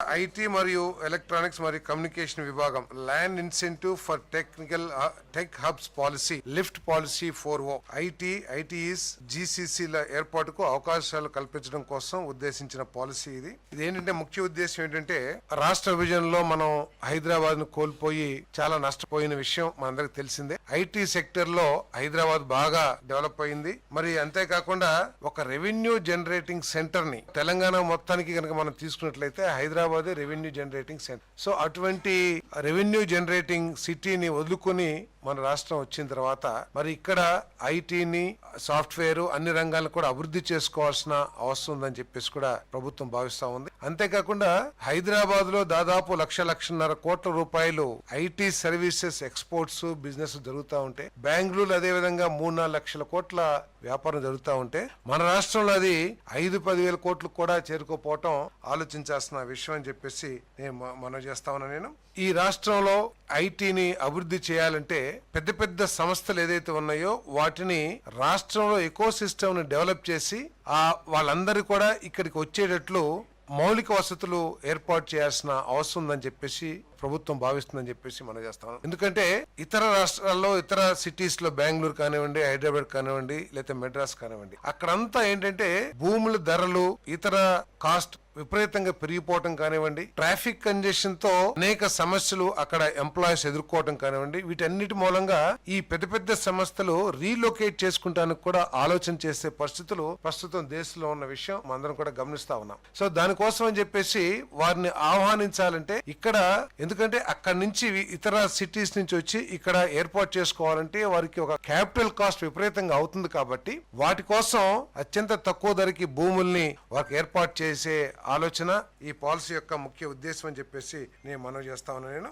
IT మరియు electronics మరియు communication విభాగం land incentive for technical tech hubs policy lift policy four O. IT ITES జీసీసీల ఏర్పాటుకు అవకాశాలు కల్పించడం కోసం ఉద్దేశించిన పాలసీ ఇది. ఇది ఏంటంటే ముఖ్య ఉద్దేశం ఏంటంటే రాష్ట్ర విభజనలో మనం హైదరాబాద్ను కోల్పోయి చాలా నష్టపోయిన విషయం మనందరికి తెలిసిందే. ఐటీ సెక్టర్లో హైదరాబాద్ బాగా డెవలప్ అయింది. మరి అంతేకాకుండా ఒక రెవెన్యూ జనరేటింగ్ సెంటర్ని తెలంగాణ మొత్తానికి కనుక మనం తీసుకున్నట్లయితే Hyderabad revenue generating centre. So అటువంటి రెవెన్యూ జనరేటింగ్ సిటీని వదులుకొని మన రాష్ట్రం వచ్చిన తర్వాత మరి ఇక్కడ ఐటీని సాఫ్ట్వేర్ అన్ని రంగాలను కూడా అభివృద్ధి చేసుకోవాల్సిన అవసరం ఉందని చెప్పేసి కూడా ప్రభుత్వం భావిస్తా ఉంది. అంతేకాకుండా హైదరాబాద్లో దాదాపు లక్ష లక్షన్నర కోట్ల రూపాయలు ఐటీ సర్వీసెస్ ఎక్స్పోర్ట్స్ బిజినెస్ జరుగుతూ ఉంటే బెంగళూరు అదే విధంగా మూడు నాలుగు లక్షల కోట్ల వ్యాపారం జరుగుతూ ఉంటే మన రాష్ట్రంలో అది ఐదు పదివేల కోట్లకు కూడా చేరుకోపోవటం ఆలోచించాల్సిన విషయం అని చెప్పేసి నేను మనం చేస్తా ఉన్నా నేను. ఈ రాష్ట్రంలో ఐటీని అభివృద్ధి చేయాలంటే పెద్ద పెద్ద సంస్థలు ఏదైతే ఉన్నాయో వాటిని రాష్ట్రంలో ఎకో సిస్టమ్ని డెవలప్ చేసి ఆ వాళ్ళందరూ కూడా ఇక్కడికి వచ్చేటట్లు మౌలిక వసతులు ఏర్పాటు చేయాల్సిన అవసరం ఉందని చెప్పేసి ప్రభుత్వం భావిస్తుందని చెప్పేసి మనం చేస్తాం ఎందుకంటే ఇతర రాష్ట్రాల్లో ఇతర సిటీస్లో బెంగళూరు కానివ్వండి హైదరాబాద్ కానివ్వండి లేకపోతే మెడ్రాస్ కానివ్వండి అక్కడంతా ఏంటంటే భూముల ధరలు ఇతర కాస్ట్ విపరీతంగా పెరిగిపోవటం కానివ్వండి ట్రాఫిక్ కంజెషన్తో అనేక సమస్యలు అక్కడ ఎంప్లాయీస్ ఎదుర్కోవటం కానివ్వండి వీటన్నిటి మూలంగా ఈ పెద్ద పెద్ద సంస్థలు రీలొకేట్ చేసుకుంటానికి కూడా ఆలోచన చేసే పరిస్థితులు ప్రస్తుతం దేశంలో ఉన్న విషయం మనందరం కూడా గమనిస్తా ఉన్నాం. సో దానికోసం అని చెప్పేసి వారిని ఆహ్వానించాలంటే ఇక్కడ ఎందుకంటే అక్కడి నుంచి ఇతర సిటీస్ నుంచి వచ్చి ఇక్కడ ఏర్పాటు చేసుకోవాలంటే వారికి ఒక క్యాపిటల్ కాస్ట్ విపరీతంగా అవుతుంది కాబట్టి వాటి కోసం అత్యంత తక్కువ ధరకి భూముల్ని వారికి ఏర్పాటు చేసే ఆలోచన ఈ పాలసీ యొక్క ముఖ్య ఉద్దేశం అని చెప్పేసి నేను మనవి చేస్తా ఉన్నాను. నేను